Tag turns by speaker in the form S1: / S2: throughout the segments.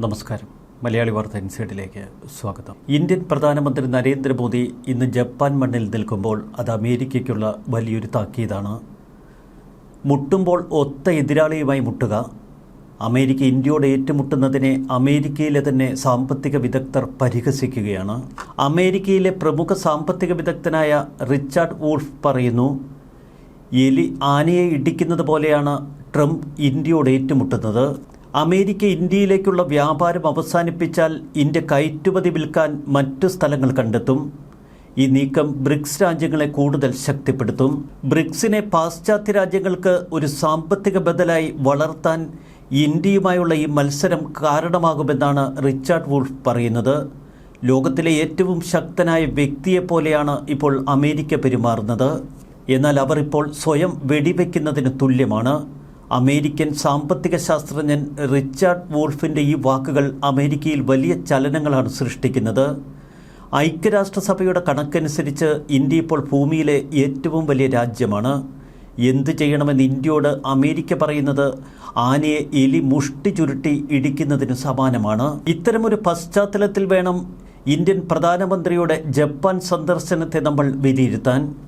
S1: നമസ്കാരം. മലയാളി വാർത്ത ഇൻസൈഡിലേക്ക് സ്വാഗതം. ഇന്ത്യൻ പ്രധാനമന്ത്രി നരേന്ദ്രമോദി ഇന്ന് ജപ്പാൻ മണ്ണിൽ നിൽക്കുമ്പോൾ അത് അമേരിക്കയ്ക്കുള്ള വലിയൊരു താക്കീതാണ്. മുട്ടുമ്പോൾ ഒത്ത എതിരാളിയുമായി മുട്ടുക. അമേരിക്ക ഇന്ത്യയോട് ഏറ്റുമുട്ടുന്നതിനെ അമേരിക്കയിലെ തന്നെ സാമ്പത്തിക വിദഗ്ധർ പരിഹസിക്കുകയാണ്. അമേരിക്കയിലെ പ്രമുഖ സാമ്പത്തിക വിദഗ്ധനായ റിച്ചാർഡ് വൂൾഫ് പറയുന്നു എലി ആനയെ ഇടിക്കുന്നത് പോലെയാണ് ട്രംപ് ഇന്ത്യയോട് ഏറ്റുമുട്ടുന്നത്. അമേരിക്ക ഇന്ത്യയിലേക്കുള്ള വ്യാപാരം അവസാനിപ്പിച്ചാൽ ഇന്ത്യ കയറ്റുമതി വിൽക്കാൻ മറ്റു സ്ഥലങ്ങൾ കണ്ടെത്തും. ഈ നീക്കം ബ്രിക്സ് രാജ്യങ്ങളെ കൂടുതൽ ശക്തിപ്പെടുത്തും. ബ്രിക്സിനെ പാശ്ചാത്യ രാജ്യങ്ങൾക്ക് ഒരു സാമ്പത്തിക ബദലായി വളർത്താൻ ഇന്ത്യയുമായുള്ള ഈ മത്സരം കാരണമാകുമെന്നാണ് റിച്ചാർഡ് വൂൾഫ് പറയുന്നത്. ലോകത്തിലെ ഏറ്റവും ശക്തനായ വ്യക്തിയെപ്പോലെയാണ് ഇപ്പോൾ അമേരിക്ക പെരുമാറുന്നത്. എന്നാൽ അവർ ഇപ്പോൾ സ്വയം വെടിവെക്കുന്നതിന് തുല്യമാണ്. അമേരിക്കൻ സാമ്പത്തിക ശാസ്ത്രജ്ഞൻ റിച്ചാർഡ് വോൾഫിന്റെ ഈ വാക്കുകൾ അമേരിക്കയിൽ വലിയ ചലനങ്ങളാണ് സൃഷ്ടിക്കുന്നത്. ഐക്യരാഷ്ട്രസഭയുടെ കണക്കനുസരിച്ച് ഇന്ത്യ ഇപ്പോൾ ഭൂമിയിലെ ഏറ്റവും വലിയ രാജ്യമാണ്. എന്തു ചെയ്യണമെന്ന് ഇന്ത്യയോട് അമേരിക്ക പറയുന്നത് ആനയെ എലി മുഷ്ടി ചുരുട്ടി ഇടിക്കുന്നതിന് സമാനമാണ്. ഇത്തരമൊരു പശ്ചാത്തലത്തിൽ വേണം ഇന്ത്യൻ പ്രധാനമന്ത്രിയുടെ ജപ്പാൻ സന്ദർശനത്തെ നമ്മൾ വിലയിരുത്താൻ.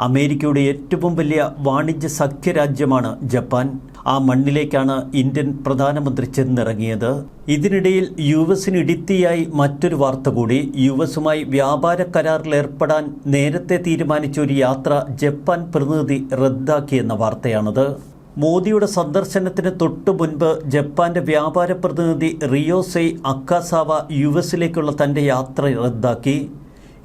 S1: അമേരിക്കയുടെ ഏറ്റവും വലിയ വാണിജ്യ സഖ്യരാജ്യമാണ് ജപ്പാൻ. ആ മണ്ണിലേക്കാണ് ഇന്ത്യൻ പ്രധാനമന്ത്രി ചെന്നിറങ്ങിയത്. ഇതിനിടയിൽ യു എസിന് ഇടിത്തിയായി മറ്റൊരു വാർത്ത കൂടി. യു എസുമായി വ്യാപാര കരാറിൽ ഏർപ്പെടാൻ നേരത്തെ തീരുമാനിച്ച ഒരു യാത്ര ജപ്പാൻ പ്രതിനിധി റദ്ദാക്കിയെന്ന വാർത്തയാണത്. മോദിയുടെ സന്ദർശനത്തിന് തൊട്ടു മുൻപ് ജപ്പാന്റെ വ്യാപാര പ്രതിനിധി റിയോസെയ് അക്കാസാവ യു എസിലേക്കുള്ള തന്റെ യാത്ര റദ്ദാക്കി.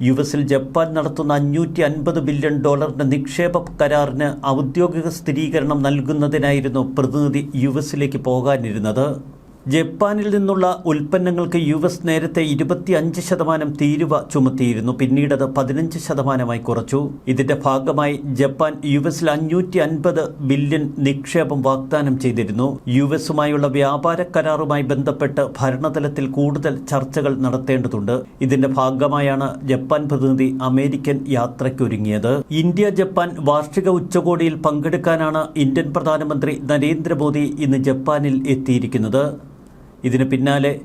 S1: യു എസിൽ ജപ്പാൻ നടത്തുന്ന അഞ്ഞൂറ്റി അൻപത് ബില്യൺ ഡോളറിന്റെ നിക്ഷേപ കരാറിന് ഔദ്യോഗിക സ്ഥിരീകരണം നൽകുന്നതിനായിരുന്നു പ്രതിനിധി യു എസിലേക്ക് പോകാനിരുന്നത്. ജപ്പാനിൽ നിന്നുള്ള ഉൽപ്പന്നങ്ങൾക്ക് യു എസ് നേരത്തെ ഇരുപത്തിയഞ്ച് ശതമാനം തീരുവ ചുമത്തിയിരുന്നു. പിന്നീട് അത് പതിനഞ്ച് ശതമാനമായി കുറച്ചു. ഇതിന്റെ ഭാഗമായി ജപ്പാൻ യു എസിൽ അഞ്ഞൂറ്റി അൻപത് ബില്യൺ നിക്ഷേപം വാഗ്ദാനം ചെയ്തിരുന്നു. യു എസുമായുള്ള വ്യാപാര കരാറുമായി ബന്ധപ്പെട്ട് ഭരണതലത്തിൽ കൂടുതൽ ചർച്ചകൾ നടത്തേണ്ടതുണ്ട്. ഇതിന്റെ ഭാഗമായാണ് ജപ്പാൻ പ്രതിനിധി അമേരിക്കൻ യാത്രയ്ക്കൊരുങ്ങിയത്. ഇന്ത്യ ജപ്പാൻ വാർഷിക ഉച്ചകോടിയിൽ പങ്കെടുക്കാനാണ് ഇന്ത്യൻ പ്രധാനമന്ത്രി നരേന്ദ്രമോദി ഇന്ന് ജപ്പാനിൽ എത്തിയിരിക്കുന്നത്. ഇതിന് പിന്നാലെ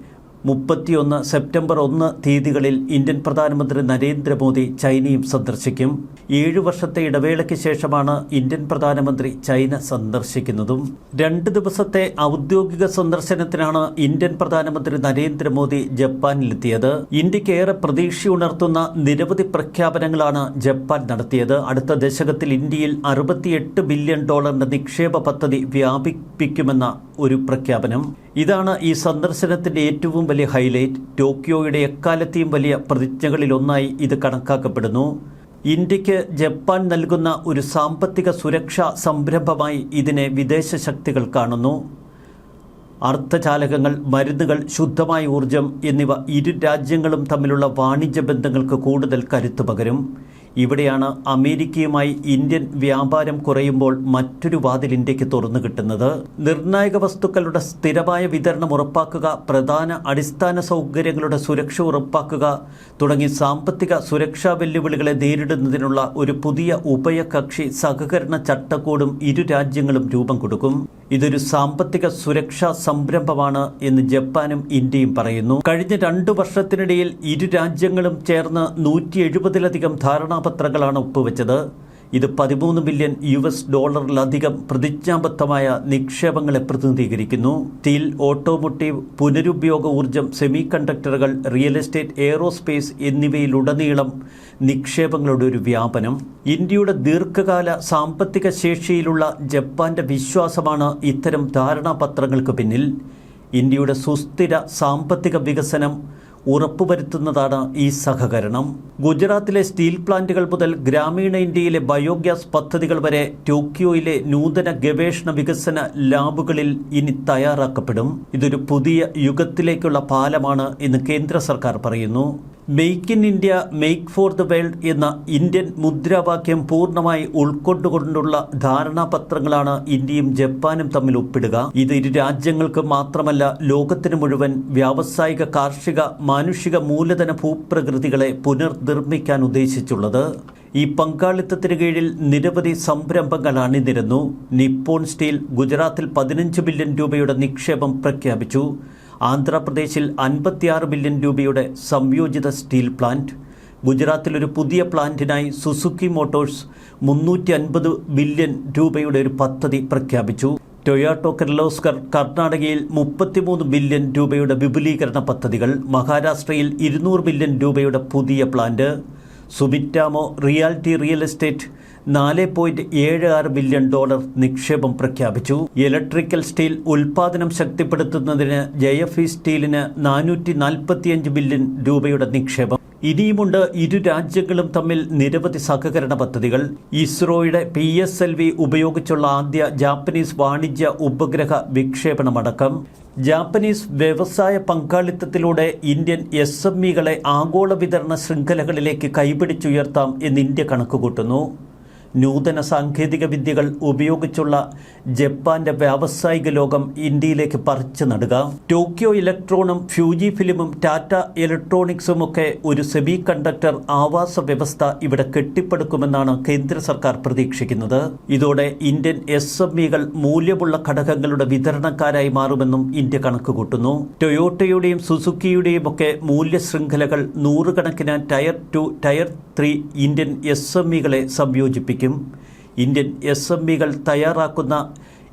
S1: മുപ്പത്തിയൊന്ന് സെപ്റ്റംബർ ഒന്ന് തീയതികളിൽ ഇന്ത്യൻ പ്രധാനമന്ത്രി നരേന്ദ്രമോദി ചൈനയും സന്ദർശിക്കും. ഏഴു വർഷത്തെ ഇടവേളയ്ക്ക് ശേഷമാണ് ഇന്ത്യൻ പ്രധാനമന്ത്രി ചൈന സന്ദർശിക്കുന്നതും. രണ്ട് ദിവസത്തെ ഔദ്യോഗിക സന്ദർശനത്തിനാണ് ഇന്ത്യൻ പ്രധാനമന്ത്രി നരേന്ദ്രമോദി ജപ്പാനിലെത്തിയത്. ഇന്ത്യയ്ക്ക് ഏറെ പ്രതീക്ഷയുണർത്തുന്ന നിരവധി പ്രഖ്യാപനങ്ങളാണ് ജപ്പാൻ നടത്തിയത്. അടുത്ത ദശകത്തിൽ ഇന്ത്യയിൽ അറുപത്തിയെട്ട് ബില്യൺ ഡോളറിന്റെ നിക്ഷേപ പദ്ധതി വ്യാപിപ്പിക്കുമെന്ന ഒരു പ്രഖ്യാപനം. ഇതാണ് ഈ സന്ദർശനത്തിന്റെ ഏറ്റവും വലിയ ഹൈലൈറ്റ്. ടോക്കിയോയുടെ എക്കാലത്തെയും വലിയ പ്രതിജ്ഞകളിലൊന്നായി ഇത് കണക്കാക്കപ്പെടുന്നു. ഇന്ത്യയ്ക്ക് ജപ്പാൻ നൽകുന്ന ഒരു സാമ്പത്തിക സുരക്ഷാ സംരംഭമായി ഇതിനെ വിദേശ ശക്തികൾ കാണുന്നു. അർത്ഥചാലകങ്ങൾ മരുന്നുകൾ ശുദ്ധമായ ഊർജം എന്നിവ ഇരു രാജ്യങ്ങളും തമ്മിലുള്ള വാണിജ്യ ബന്ധങ്ങൾക്ക് കൂടുതൽ കരുത്തു പകരും. ഇവിടെയാണ് അമേരിക്കയുമായി ഇന്ത്യൻ വ്യാപാരം കുറയുമ്പോൾ മറ്റൊരു വാതിൽ ഇന്ത്യയ്ക്ക് തുറന്നു കിട്ടുന്നത്. നിർണായക വസ്തുക്കളുടെ സ്ഥിരമായ വിതരണം ഉറപ്പാക്കുക പ്രധാന അടിസ്ഥാന സൗകര്യങ്ങളുടെ സുരക്ഷ ഉറപ്പാക്കുക തുടങ്ങി സാമ്പത്തിക സുരക്ഷാ വെല്ലുവിളികളെ നേരിടുന്നതിനുള്ള ഒരു പുതിയ ഉഭയകക്ഷി സഹകരണ ചട്ടക്കൂടും ഇരു രാജ്യങ്ങളും രൂപം കൊടുക്കും. ഇതൊരു സാമ്പത്തിക സുരക്ഷാ സംരംഭമാണ് എന്ന് ജപ്പാനും ഇന്ത്യയും പറയുന്നു. കഴിഞ്ഞ രണ്ടു വർഷത്തിനിടയിൽ ഇരു രാജ്യങ്ങളും ചേർന്ന് നൂറ്റി എഴുപതിലധികം ധാരണാപത്രങ്ങളാണ് ഒപ്പുവെച്ചത്. ഇത് പതിമൂന്ന് ബില്യൺ യു എസ് ഡോളറിലധികം പ്രതിജ്ഞാബദ്ധമായ നിക്ഷേപങ്ങളെ പ്രതിനിധീകരിക്കുന്നു. സ്റ്റീൽ ഓട്ടോമോട്ടീവ് പുനരുപയോഗ ഊർജം സെമി കണ്ടക്ടറുകൾ റിയൽ എസ്റ്റേറ്റ് എയ്റോസ്പേസ് എന്നിവയിലുടനീളം നിക്ഷേപങ്ങളുടെ ഒരു വ്യാപനം. ഇന്ത്യയുടെ ദീർഘകാല സാമ്പത്തിക ശേഷിയിലുള്ള ജപ്പാന്റെ വിശ്വാസമാണ് ഇത്തരം ധാരണാപത്രങ്ങൾക്ക് പിന്നിൽ. ഇന്ത്യയുടെ സുസ്ഥിര സാമ്പത്തിക വികസനം ഉറപ്പുവരുത്തുന്നതാണ് ഈ സഹകരണം. ഗുജറാത്തിലെ സ്റ്റീൽ പ്ലാന്റുകൾ മുതൽ ഗ്രാമീണ ഇന്ത്യയിലെ ബയോഗ്യാസ് പദ്ധതികൾ വരെ ടോക്കിയോയിലെ നൂതന ഗവേഷണ വികസന ലാബുകളിൽ ഇനി തയ്യാറാക്കപ്പെടും. ഇതൊരു പുതിയ യുഗത്തിലേക്കുള്ള പാലമാണ് എന്ന് കേന്ദ്ര സർക്കാർ പറയുന്നു. Make in India make for the world എന്ന ഇന്ത്യൻ മുദ്രാവാക്യം പൂർണമായി ഉൾക്കൊണ്ടുകൊണ്ടുള്ള ധാരണാപത്രങ്ങളാണ് ഇന്ത്യയും ജപ്പാനും തമ്മിൽ ഒപ്പിടുക. ഇത് ഇരു രാജ്യങ്ങൾക്ക് മാത്രമല്ല ലോകത്തിന് മുഴുവൻ വ്യാവസായിക കാർഷിക മാനുഷിക മൂലധന ഭൂപ്രകൃതികളെ പുനർനിർമ്മിക്കാൻ ഉദ്ദേശിച്ചുള്ളത്. ഈ പങ്കാളിത്തത്തിന് കീഴിൽ നിരവധി സംരംഭങ്ങൾ അണിനിരന്നു നിപ്പോൺ സ്റ്റീൽ ഗുജറാത്തിൽ പതിനഞ്ച് ബില്യൺ രൂപയുടെ നിക്ഷേപം പ്രഖ്യാപിച്ചു. ആന്ധ്രാപ്രദേശിൽ അൻപത്തിയാറ് ബില്യൺ രൂപയുടെ സംയോജിത സ്റ്റീൽ പ്ലാന്റ് ഗുജറാത്തിൽ ഒരു പുതിയ പ്ലാന്റിനായി സുസുക്കി മോട്ടോഴ്സ് മുന്നൂറ്റി അൻപത് ബില്യൺ രൂപയുടെ ഒരു പദ്ധതി പ്രഖ്യാപിച്ചു. ടൊയാട്ടോ കിർലോസ്കർ കർണാടകയിൽ മുപ്പത്തിമൂന്ന് ബില്യൺ രൂപയുടെ വിപുലീകരണ പദ്ധതികൾ മഹാരാഷ്ട്രയിൽ ഇരുന്നൂറ് ബില്യൺ രൂപയുടെ പുതിയ പ്ലാന്റ് സുബിറ്റാമോ റിയാലിറ്റി റിയൽ എസ്റ്റേറ്റ് നാല് പോയിന്റ് ഏഴ് ആറ് ബില്യൺ ഡോളർ നിക്ഷേപം പ്രഖ്യാപിച്ചു. ഇലക്ട്രിക്കൽ സ്റ്റീൽ ഉൽപാദനം ശക്തിപ്പെടുത്തുന്നതിന് ജയഫി സ്റ്റീലിന് നാനൂറ്റി നാൽപ്പത്തിയഞ്ച് ബില്യൺ രൂപയുടെ നിക്ഷേപം. ഇനിയുമുണ്ട് ഇരു രാജ്യങ്ങളും തമ്മിൽ നിരവധി സഹകരണ പദ്ധതികൾ. ഇസ്രോയുടെ പി എസ് എൽ വി ഉപയോഗിച്ചുള്ള ആദ്യ ജാപ്പനീസ് വാണിജ്യ ഉപഗ്രഹ വിക്ഷേപണമടക്കം. ജാപ്പനീസ് വ്യവസായ പങ്കാളിത്തത്തിലൂടെ ഇന്ത്യൻ എസ് എം ഇകളെ ആഗോള വിതരണ ശൃംഖലകളിലേക്ക് കൈപിടിച്ചുയർത്താം എന്ന് ഇന്ത്യ കണക്കുകൂട്ടുന്നു. നൂതന സാങ്കേതിക വിദ്യകൾ ഉപയോഗിച്ചുള്ള ജപ്പാന്റെ വ്യാവസായിക ലോകം ഇന്ത്യയിലേക്ക് പറിച്ചു നടുക. ടോക്കിയോ ഇലക്ട്രോണും ഫ്യൂജി ഫിലിമും ടാറ്റ ഇലക്ട്രോണിക്സും ഒക്കെ ഒരു സെമി കണ്ടക്ടർ ആവാസ വ്യവസ്ഥ ഇവിടെ കെട്ടിപ്പടുക്കുമെന്നാണ് കേന്ദ്ര സർക്കാർ പ്രതീക്ഷിക്കുന്നത്. ഇതോടെ ഇന്ത്യൻ എസ് എം ഇകൾ മൂല്യമുള്ള ഘടകങ്ങളുടെ വിതരണക്കാരായി മാറുമെന്നും ഇന്ത്യ കണക്കുകൂട്ടുന്നു. ടൊയോട്ടയുടെയും സുസുക്കിയുടെയും ഒക്കെ മൂല്യ ശൃംഖലകൾ നൂറുകണക്കിന് tier two tier three Indian S M ഇകളെ സംയോജിപ്പിക്കും ഇന്ത്യൻ എസ് എം തയ്യാറാക്കുന്ന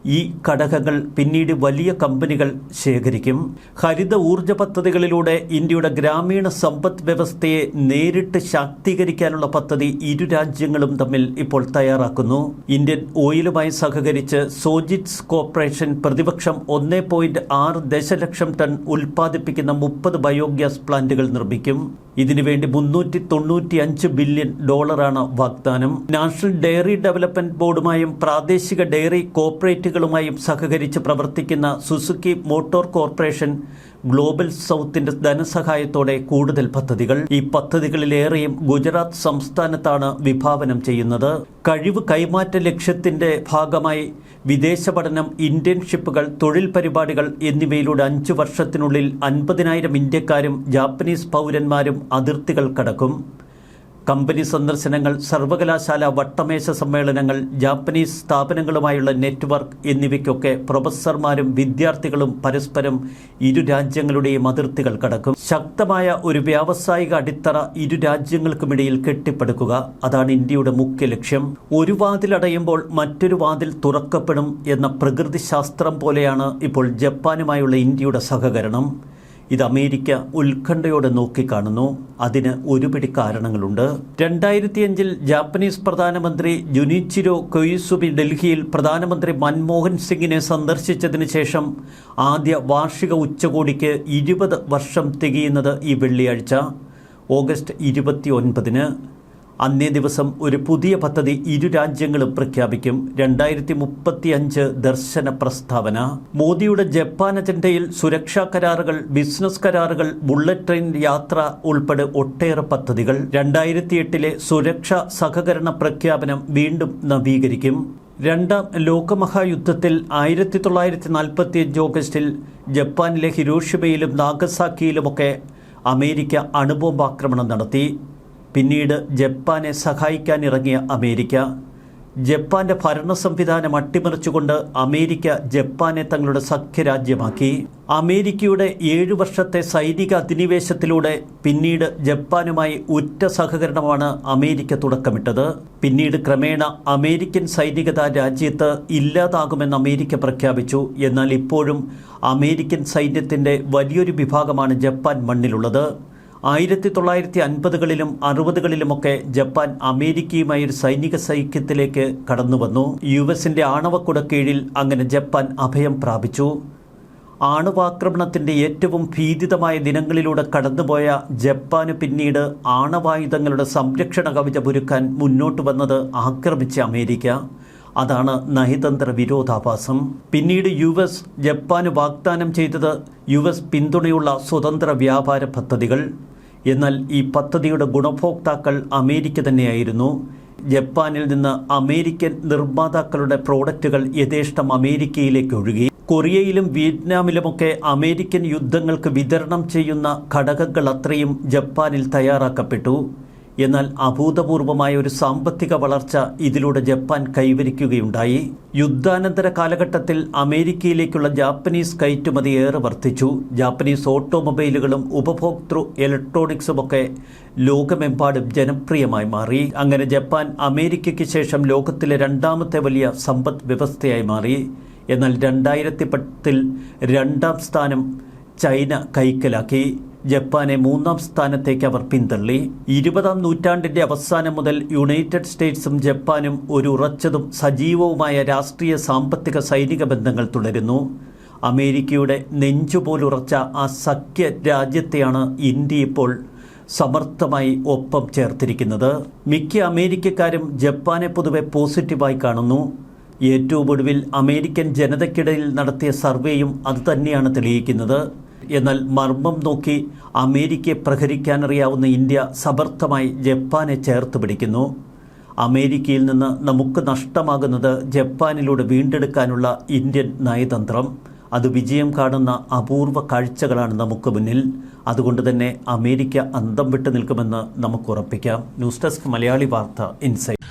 S1: ഈ ഘടകങ്ങൾ പിന്നീട് വലിയ കമ്പനികൾ ശേഖരിക്കും. ഹരിത ഊർജ പദ്ധതികളിലൂടെ ഇന്ത്യയുടെ ഗ്രാമീണ സമ്പദ് വ്യവസ്ഥയെ നേരിട്ട് ശാക്തീകരിക്കാനുള്ള പദ്ധതി ഇരു രാജ്യങ്ങളും തമ്മിൽ ഇപ്പോൾ തയ്യാറാക്കുന്നു. ഇന്ത്യൻ ഓയിലുമായി സഹകരിച്ച് സോജിറ്റ്സ് കോർപ്പറേഷൻ പ്രതിപക്ഷം ഒന്നേ പോയിന്റ് ആറ് ദശലക്ഷം ടൺ ഉൽപ്പാദിപ്പിക്കുന്ന മുപ്പത് ബയോഗ്യാസ് പ്ലാന്റുകൾ നിർമ്മിക്കും. ഇതിനുവേണ്ടി മുന്നൂറ്റി തൊണ്ണൂറ്റി അഞ്ച് ബില്യൺ ഡോളറാണ് വാഗ്ദാനം. നാഷണൽ ഡയറി ഡെവലപ്മെന്റ് ബോർഡുമായും പ്രാദേശിക ഡയറി കോർപ്പറേറ്റുകളുമായും സഹകരിച്ച് പ്രവർത്തിക്കുന്ന സുസുക്കി മോട്ടോർ കോർപ്പറേഷൻ ഗ്ലോബൽ സൗത്തിന്റെ ധനസഹായത്തോടെ കൂടുതൽ പദ്ധതികൾ. ഈ പദ്ധതികളിലേറെയും ഗുജറാത്ത് സംസ്ഥാനത്താണ് വിഭാവനം ചെയ്യുന്നത്. കഴിവ് കൈമാറ്റ ലക്ഷ്യത്തിന്റെ ഭാഗമായി വിദേശ പഠനം ഇന്റേൺഷിപ്പുകൾ തൊഴിൽ പരിപാടികൾ എന്നിവയിലൂടെ അഞ്ചു വർഷത്തിനുള്ളിൽ അൻപതിനായിരം ഇന്ത്യക്കാരും ജാപ്പനീസ് പൗരന്മാരും അതിർത്തികൾ കടക്കും. കമ്പനി സന്ദർശനങ്ങൾ സർവകലാശാല വട്ടമേശ സമ്മേളനങ്ങൾ ജാപ്പനീസ് സ്ഥാപനങ്ങളുമായുള്ള നെറ്റ്വർക്ക് എന്നിവയ്ക്കൊക്കെ പ്രൊഫസർമാരും വിദ്യാർത്ഥികളും പരസ്പരം ഇരു രാജ്യങ്ങളുടെയും അതിർത്തികൾ കടക്കും. ശക്തമായ ഒരു വ്യാവസായിക അടിത്തറ ഇരു രാജ്യങ്ങൾക്കുമിടയിൽ കെട്ടിപ്പടുക്കുക അതാണ് ഇന്ത്യയുടെ മുഖ്യ ലക്ഷ്യം. ഒരു വാതിൽ അടയുമ്പോൾ മറ്റൊരു വാതിൽ തുറക്കപ്പെടും എന്ന പ്രകൃതി ശാസ്ത്രം പോലെയാണ് ഇപ്പോൾ ജപ്പാനുമായുള്ള ഇന്ത്യയുടെ സഹകരണം. ഇത് അമേരിക്ക ഉത്കണ്ഠയോടെ നോക്കിക്കാണുന്നു. അതിന് ഒരുപിടി കാരണങ്ങളുണ്ട്. രണ്ടായിരത്തിയഞ്ചിൽ ജാപ്പനീസ് പ്രധാനമന്ത്രി ജുനിച്ചിരോ കൊയ്സുബി ഡൽഹിയിൽ പ്രധാനമന്ത്രി മൻമോഹൻ സിംഗിനെ സന്ദർശിച്ചതിന് ശേഷം ആദ്യ വാർഷിക ഉച്ചകോടിക്ക് ഇരുപത് വർഷം തികയുന്നത് ഈ വെള്ളിയാഴ്ച ഓഗസ്റ്റ് ഇരുപത്തി ഒൻപതിന് അന്നേ ദിവസം ഒരു പുതിയ പദ്ധതി ഇരു രാജ്യങ്ങളും പ്രഖ്യാപിക്കും. രണ്ടായിരത്തി മുപ്പത്തി അഞ്ച് ദർശന പ്രസ്താവന. മോദിയുടെ ജപ്പാൻ അജണ്ടയിൽ സുരക്ഷാ കരാറുകൾ ബിസിനസ് കരാറുകൾ ബുള്ളറ്റ് ട്രെയിൻ യാത്ര ഉൾപ്പെടെ ഒട്ടേറെ പദ്ധതികൾ. രണ്ടായിരത്തി എട്ടിലെ സുരക്ഷാ സഹകരണ പ്രഖ്യാപനം വീണ്ടും നവീകരിക്കും. രണ്ടാം ലോകമഹായുദ്ധത്തിൽ ആയിരത്തി തൊള്ളായിരത്തി നാൽപ്പത്തി അഞ്ച് ഓഗസ്റ്റിൽ ജപ്പാനിലെ ഹിരോഷിമയിലും നാഗസാക്കിയിലുമൊക്കെ അമേരിക്ക അണുബോംബാക്രമണം നടത്തി. പിന്നീട് ജപ്പാനെ സഹായിക്കാൻ ഇറങ്ങിയ അമേരിക്ക. ജപ്പാന്റെ ഭരണ സംവിധാനം അട്ടിമറിച്ചുകൊണ്ട് അമേരിക്ക ജപ്പാനെ തങ്ങളുടെ സഖ്യരാജ്യമാക്കി. അമേരിക്കയുടെ ഏഴു വർഷത്തെ സൈനിക അധിനിവേശത്തിലൂടെ പിന്നീട് ജപ്പാനുമായി ഉറ്റ സഹകരണമാണ് അമേരിക്ക തുടക്കമിട്ടത്. പിന്നീട് ക്രമേണ അമേരിക്കൻ സൈനികത രാജ്യത്ത് ഇല്ലാതാകുമെന്ന് അമേരിക്ക പ്രഖ്യാപിച്ചു. എന്നാൽ ഇപ്പോഴും അമേരിക്കൻ സൈന്യത്തിന്റെ വലിയൊരു വിഭാഗമാണ് ജപ്പാൻ മണ്ണിലുള്ളത്. ആയിരത്തി തൊള്ളായിരത്തി അൻപതുകളിലും അറുപതുകളിലുമൊക്കെ ജപ്പാൻ അമേരിക്കയുമായി ഒരു സൈനിക സൈക്യത്തിലേക്ക് കടന്നുവന്നു യു എസിന്റെ ആണവക്കുടക്കീഴിൽ അങ്ങനെ ജപ്പാൻ അഭയം പ്രാപിച്ചു. ആണവാക്രമണത്തിന്റെ ഏറ്റവും ഭീതിതമായ ദിനങ്ങളിലൂടെ കടന്നുപോയ ജപ്പാന് പിന്നീട് ആണവായുധങ്ങളുടെ സംരക്ഷണ കവിത കവചമൊരുക്കാൻ മുന്നോട്ട് വന്നത് ആക്രമിച്ച അമേരിക്ക. അതാണ് നയതന്ത്ര വിരോധാഭാസം. പിന്നീട് യു എസ് ജപ്പാന് വാഗ്ദാനം ചെയ്തത് യു എസ് പിന്തുണയുള്ള സ്വതന്ത്ര വ്യാപാര പദ്ധതികൾ. എന്നാൽ ഈ പദ്ധതിയുടെ ഗുണഭോക്താക്കൾ അമേരിക്ക തന്നെയായിരുന്നു. ജപ്പാനിൽ നിന്ന് അമേരിക്കൻ നിർമ്മാതാക്കളുടെ പ്രോഡക്റ്റുകൾ യഥേഷ്ടം അമേരിക്കയിലേക്ക് ഒഴുകി. കൊറിയയിലും വിയറ്റ്നാമിലുമൊക്കെ അമേരിക്കൻ യുദ്ധങ്ങൾക്ക് വിതരണം ചെയ്യുന്ന ഘടകങ്ങൾ അത്രയും ജപ്പാനിൽ തയ്യാറാക്കപ്പെട്ടു. എന്നാൽ അഭൂതപൂർവമായ ഒരു സാമ്പത്തിക വളർച്ച ഇതിലൂടെ ജപ്പാൻ കൈവരിക്കുകയുണ്ടായി. യുദ്ധാനന്തര കാലഘട്ടത്തിൽ അമേരിക്കയിലേക്കുള്ള ജാപ്പനീസ് കയറ്റുമതി ഏറെ വർദ്ധിച്ചു. ജാപ്പനീസ് ഓട്ടോമൊബൈലുകളും ഉപഭോക്തൃ ഇലക്ട്രോണിക്സുമൊക്കെ ലോകമെമ്പാടും ജനപ്രിയമായി മാറി. അങ്ങനെ ജപ്പാൻ അമേരിക്കയ്ക്ക് ശേഷം ലോകത്തിലെ രണ്ടാമത്തെ വലിയ സമ്പദ് വ്യവസ്ഥയായി മാറി. എന്നാൽ രണ്ടായിരത്തി പത്തിൽ രണ്ടാം സ്ഥാനം ചൈന കൈക്കലാക്കി. ജപ്പാനെ മൂന്നാം സ്ഥാനത്തേക്ക് അവർ പിന്തള്ളി. ഇരുപതാം നൂറ്റാണ്ടിന്റെ അവസാനം മുതൽ യുണൈറ്റഡ് സ്റ്റേറ്റ്സും ജപ്പാനും ഒരു ഉറച്ചതും സജീവവുമായ രാഷ്ട്രീയ സാമ്പത്തിക സൈനിക ബന്ധങ്ങൾ തുടരുന്നു. അമേരിക്കയുടെ നെഞ്ചുപോലുറച്ച ആ സഖ്യ രാജ്യത്തെയാണ് ഇന്ത്യ ഇപ്പോൾ സമർത്ഥമായി ഒപ്പം ചേർത്തിരിക്കുന്നത്. മിക്ക അമേരിക്കക്കാരും ജപ്പാനെ പൊതുവെ പോസിറ്റീവായി കാണുന്നു. ഏറ്റവും ഒടുവിൽ അമേരിക്കൻ ജനതയ്ക്കിടയിൽ നടത്തിയ സർവേയും അതുതന്നെയാണ് തെളിയിക്കുന്നത്. എന്നാൽ മർമ്മം നോക്കി അമേരിക്കയെ പ്രഹരിക്കാനറിയാവുന്ന ഇന്ത്യ സമർത്ഥമായി ജപ്പാനെ ചേർത്ത് പിടിക്കുന്നു. അമേരിക്കയിൽ നിന്ന് നമുക്ക് നഷ്ടമാകുന്നത് ജപ്പാനിലൂടെ വീണ്ടെടുക്കാനുള്ള ഇന്ത്യൻ നയതന്ത്രം. അത് വിജയം കാണുന്ന അപൂർവ കാഴ്ചകളാണ് നമുക്ക് മുന്നിൽ. അതുകൊണ്ട് തന്നെ അമേരിക്ക അന്തം വിട്ടു നിൽക്കുമെന്ന് നമുക്ക് ഉറപ്പിക്കാം. ന്യൂസ് ഡെസ്ക് മലയാളി വാർത്ത ഇൻസൈറ്റ്.